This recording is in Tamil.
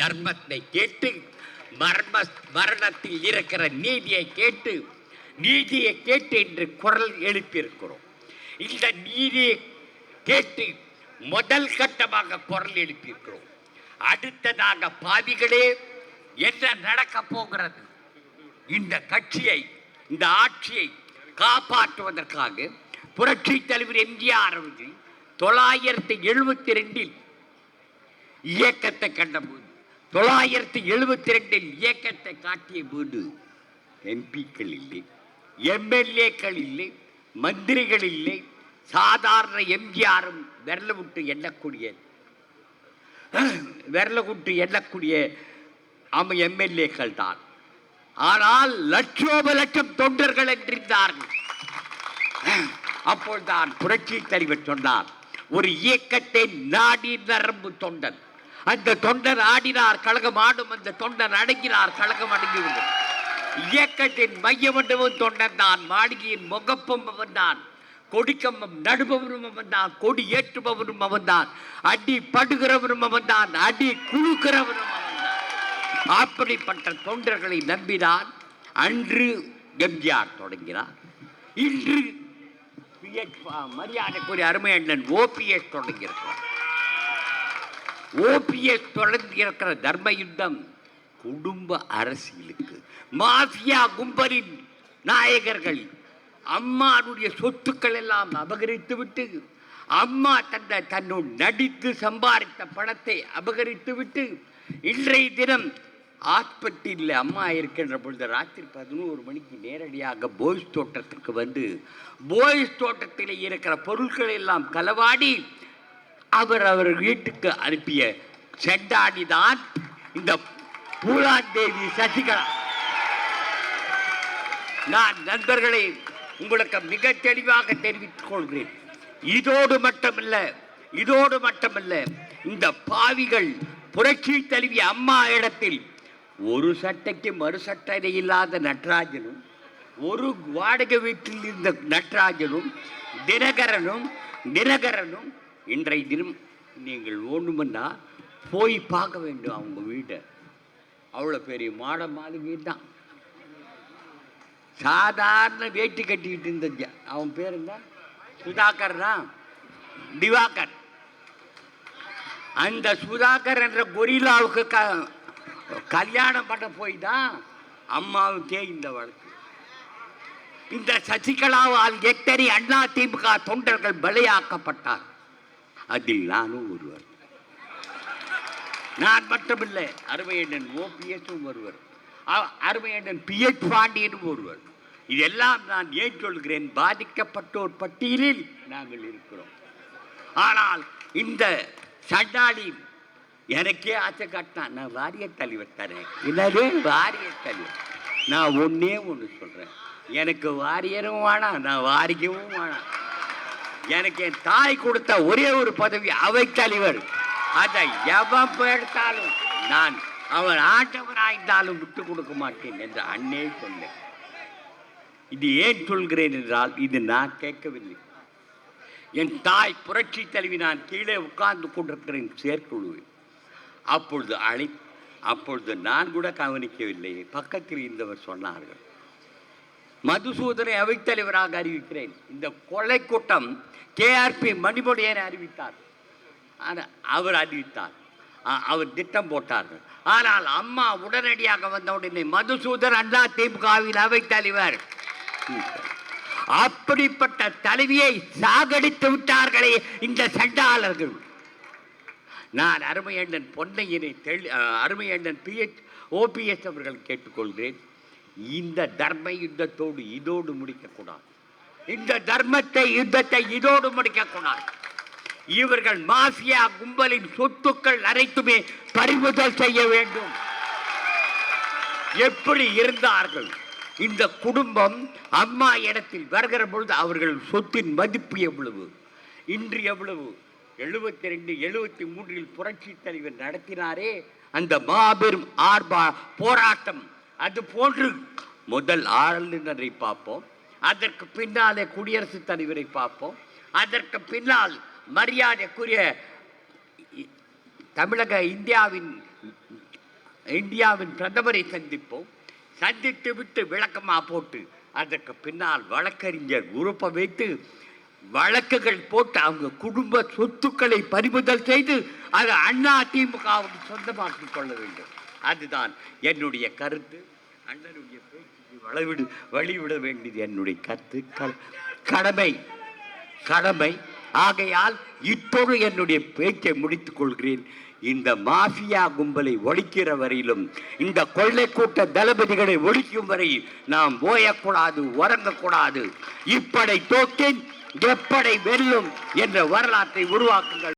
தர்மத்தை கேட்டு மர்ம மரணத்தில் இருக்கிற நீதியை கேட்டு நீதியை கேட்டு என்று குரல் எழுப்பியிருக்கிறோம். இந்த நீதியை கேட்டு முதல் கட்டமாக குரல் எழுப்பியிருக்கிறோம். அடுத்ததாக பாவிகளே என்ன நடக்க போகிறது? இந்த கட்சியை இந்த ஆட்சியை காப்பாற்றுவதற்காக புரட்சி தலைவர் எம்ஜிஆர் அவர்கள் தொள்ளாயிரத்தி எழுபத்தி ரெண்டில் இயக்கத்தை கண்டபோது தொள்ளாயிரத்தி எழுபத்தி ரெண்டில் இயக்கத்தை காட்டிய வீடு எம்பிக்கள் இல்லை எம்எல்ஏக்கள் இல்லை மந்திரிகள் இல்லை சாதாரண எம்ஜிஆரும் விரல விட்டு எண்ணக்கூடிய விரல விட்டு எண்ணக்கூடிய ஆம எம்எல்ஏக்கள் தான். ஆனால் லட்சோப லட்சம் தொண்டர்கள் என்றிருந்தார்கள். அப்போதுதான் புரட்சி தலைவர் சொன்னார் ஒரு இயக்கத்தை நாடி நரம்பு தொண்டன் அந்த தொண்டர் ஆடினார் கழகம் ஆடும் அந்த தொண்டர் அடங்கினார் கழகம் அடங்கிவிடும். இயக்கத்தின் மையமண்டபம் தொண்டன் தான் மாளிகையின் முகப்பம் அவன் தான் கொடிக்கம்பம் நடுபவரும் அவன் தான் கொடி ஏற்றுபவரும் அவன் தான் அடி படுகிறவரும் அவன் தான் அடி குழுக்கிறவரும் அவன் தான். அப்படிப்பட்ட தொண்டர்களை நம்பினான் அன்று எம்ஜிஆர் தொடங்கினார். இன்று மரியாதைக்குரிய அருமை அண்ணன் ஓபிஎஸ் தொடங்கியிருக்கிறார். ஓபிஎஸ் இருக்கிற தர்ம யுத்தம் குடும்ப அரசியலுக்கு. மாஃபியா கும்பலின் நாயகர்கள் அம்மாவுடைய சொத்துக்கள் எல்லாம் அபகரித்து விட்டு அம்மா தந்த தன்னுள் நடித்து சம்பாதித்த பணத்தை அபகரித்து விட்டு இன்றைய தினம் ஆஸ்பத்திரியில் அம்மா இருக்கின்ற பொழுது ராத்திரி பதினோரு மணிக்கு நேரடியாக போய்ஸ் தோட்டத்திற்கு வந்து போய்ஸ் தோட்டத்தில் இருக்கிற பொருட்களை எல்லாம் களவாடி அவர் அவர் வீட்டுக்கு அனுப்பிய செட்டாடி தான் இந்த பூலாந்தேவி சசிகலா. நான் நண்பர்களை உங்களுக்கு மிக தெளிவாக தெரிவித்துக் கொள்கிறேன். இதோடு மட்டுமல்ல இதோடு மட்டுமல்ல இந்த பாவிகள் புரட்சி தழுவிய அம்மா இடத்தில் ஒரு சட்டைக்கு மறு சட்டை இல்லாத நட்ராஜனும் ஒரு வாடகை வீட்டில் இருந்த நட்ராஜனும் தினகரனும் தினகரனும் இன்றைய தினம் நீங்கள் ஓணுமென்னா போய் பார்க்க வேண்டும் அவங்க வீட்டை. அவ்வளோ பெரிய மாட மாளிகை தான். சாதாரண வேட்டி கட்டிக்கிட்டு இருந்த அவன் பேர் என்ன? சுதாகர் தான்? திவாகர். அந்த சுதாகர் என்ற கொரிலாவுக்கு க கல்யாணம் பண்ண போய் தான் அம்மாவுக்கே இந்த வழக்கு. இந்த சசிகலாவால் எத்தனை அண்ணா திமுக தொண்டர்கள் பலியாக்கப்பட்டார் அதில் நானும் ஒருவர். நான் மட்டுமில்லை அருமையண்ணன் ஓபிஎஸும் ஒருவர். அ- அருமையண்ணன் பிஎச் பாண்டியனும் ஒருவர். இதெல்லாம் நான் ஏன் சொல்கிறேன்? பாதிக்கப்பட்டோர் பட்டியலில் நாங்கள் இருக்கிறோம். ஆனால் இந்த சண்டாளி எனக்கே ஆசை காட்டினான் நான் வாரிய தலைவர் தரேன் என்னது? வாரிய தலைவர். நான் ஒன்றே ஒன்று சொல்கிறேன் எனக்கு வாரியரும் வேணாம் நான் வாரிக்கவும் வேணாம். எனக்கு என் தாய் கொடுத்த ஒரே ஒரு பதவி அவை தலைவர் அதை எவன் எடுத்தாலும் நான் அவன் ஆண்டவனாயிருந்தாலும் விட்டு கொடுக்க மாட்டேன் என்று அண்ணே சொன்னேன். இது ஏன் சொல்கிறேன் என்றால் இது நான் கேட்கவில்லை. என் தாய் புரட்சி தலைவி நான் கீழே உட்கார்ந்து கொண்டிருக்கிறேன் செயற்குழுவில். அப்பொழுது அழை அப்பொழுது நான் கூட கவனிக்கவில்லை. பக்கத்தில் இருந்தவர் சொன்னார்கள் மதுசூதனை அவைத்தலைவராக அறிவிக்கிறேன். இந்த கொலை கூட்டம் கேஆர்பி மணிமொழியனை அறிவித்தார். ஆனால் அவர் அறிவித்தார். அவர் திட்டம் போட்டார்கள். ஆனால் அம்மா உடனடியாக வந்த உடனே மதுசூதன் அண்ணா திமுகவின் அவைத்தலைவர். அப்படிப்பட்ட தலைவியை சாகடித்து விட்டார்களே இந்த சண்டாளர்கள். நான் அருமையண்ணன் பொன்னையனை தெளி அருமையண்ணன் பிஎச் ஓபிஎஸ் அவர்கள் கேட்டுக்கொள்கிறேன். இந்த தர்ம யுத்தத்தோடு இதோடு முடிக்கக்கூடாது. இந்த தர்மத்தை யுத்தத்தை இதோடு முடிக்கக்கூடாது. இவர்கள் மாஃபியா கும்பலின் சொத்துக்கள் அனைத்துமே பறிமுதல் செய்ய வேண்டும். எப்படி இருந்தார்கள்? இந்த குடும்பம் அம்மா இடத்தில் வருகிற பொழுது அவர்கள் சொத்தின் மதிப்பு எவ்வளவு? இன்று எவ்வளவு? எழுபத்தி ரெண்டு எழுபத்தி மூன்றில் புரட்சி தலைவர் நடத்தினாரே. அந்த மாபெரும் ஆர்பா போராட்டம் அது போன்று முதல் ஆளுநரை பார்ப்போம். அதற்கு பின்னாலே குடியரசுத் தலைவரை பார்ப்போம். அதற்கு பின்னால் மரியாதைக்குரிய தமிழக இந்தியாவின் இந்தியாவின் பிரதமரை சந்திப்போம். சந்தித்து விட்டு விளக்கமாக போட்டு அதற்கு பின்னால் வழக்கறிஞர் உறுப்பை வைத்து வழக்குகள் போட்டு அவங்க குடும்ப சொத்துக்களை பறிமுதல் செய்து அது அண்ணா திமுகவுக்கு சொந்தமாக்கிக் கொள்ள வேண்டும். அதுதான் என்னுடைய கருத்து. அண்ணனுடைய பேச்சுக்கு வளவிடு வழிவிட வேண்டியது என்னுடைய கருத்து கடமை கடமை. ஆகையால் இப்போது என்னுடைய பேச்சை முடித்துக் கொள்கிறேன். இந்த மாஃபியா கும்பலை ஒழிக்கிற வரையிலும் இந்த கொள்ளை கூட்ட தளபதிகளை ஒழிக்கும் வரை நாம் ஓயக்கூடாது உறங்கக்கூடாது. இப்படை தோக்கின் எப்படை வெல்லும் என்ற வரலாற்றை உருவாக்குங்கள்.